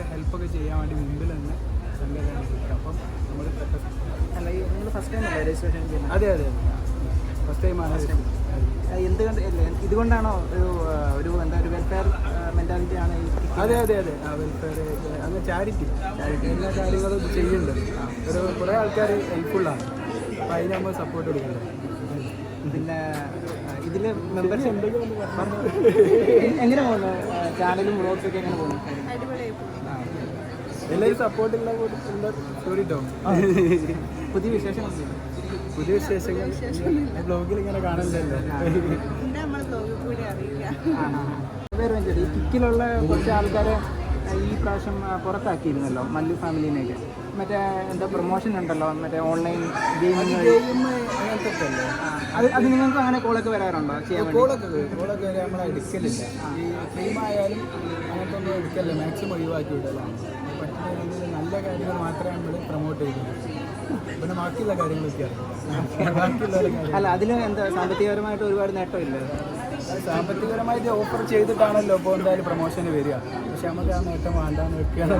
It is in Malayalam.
ആൾക്കാരെ ഹെൽപ്പൊക്കെ ചെയ്യാൻ വേണ്ടി മുമ്പിൽ തന്നെ സംഘടന അപ്പം നമ്മൾ അതെ അതെ ഫസ്റ്റ് ടൈമാണ് ആ, എന്തുകൊണ്ട് അല്ലേ ഇതുകൊണ്ടാണോ ഒരു ഒരു എന്താ ഒരു വെൽഫെയർ മെന്റാലിറ്റി ആണ് അതെ അതെ അതെ. ആ വെൽഫെയർ അങ്ങനെ ചാരിറ്റി ചാരിറ്റി എല്ലാ കാര്യങ്ങളും ചെയ്യുന്നുണ്ട്. ഒരു കുറേ ആൾക്കാർ ഹെൽപ്ഫുള്ളാണ് അപ്പോൾ അതിന് നമ്മൾ സപ്പോർട്ട് കൊടുക്കുന്നത് പിന്നെ ഇതിൽ മെമ്പർഷിപ്പ് എങ്ങനെ പോകുന്നു? ചാനലും വ്ളോഗ്സ് ഒക്കെ എങ്ങനെ പോകുന്നു. എല്ലാവരും സപ്പോർട്ട് ഉള്ള സ്റ്റോറി കേട്ടോ പുതിയ വിശേഷങ്ങൾ പുതിയ വിശേഷങ്ങൾ. ബ്ലോഗിൽ ഇങ്ങനെ കാണണ്ടല്ലോ. ഈ കിക്കിലുള്ള കുറച്ച് ആൾക്കാരെ ഈ പ്രാവശ്യം പുറത്താക്കിയിരുന്നല്ലോ മല്ലു ഫാമിലിനെയൊക്കെ മറ്റേ എന്താ പ്രൊമോഷൻ ഉണ്ടല്ലോ മറ്റേ ഓൺലൈൻ ഗെയിമിംഗ് ഗെയിം അല്ലേ അത് അത് നിങ്ങൾക്ക് അങ്ങനെ കോളൊക്കെ വരാറുണ്ടോ? ചെയ്യാൻ കോളൊക്കെ. കോളൊക്കെ വരെ. നമ്മൾ എടുക്കലില്ല ഈ ഫ്രീം ആയാലും അങ്ങനത്തെ ഒന്നും എടുക്കലില്ല മാക്സിമം ഒഴിവാക്കി വിടലാണ്. പറ്റുന്ന രീതിയിൽ നല്ല കാര്യങ്ങൾ മാത്രമേ നമ്മൾ പ്രൊമോട്ട് ചെയ്യുന്നുള്ളൂ പിന്നെ ബാക്കിയുള്ള കാര്യങ്ങളൊക്കെ ബാക്കിയുള്ള അല്ല അതിൽ എന്താ സാമ്പത്തികപരമായിട്ട് ഒരുപാട് നേട്ടമില്ല? സാമ്പത്തികപരമായിട്ട് ഓഫർ ചെയ്തിട്ടാണല്ലോ ഇപ്പോൾ എന്തായാലും പ്രൊമോഷന് വരിക. പക്ഷെ നമുക്ക് ആ നേട്ടം വേണ്ടാന്ന് വെക്കുകയാണ്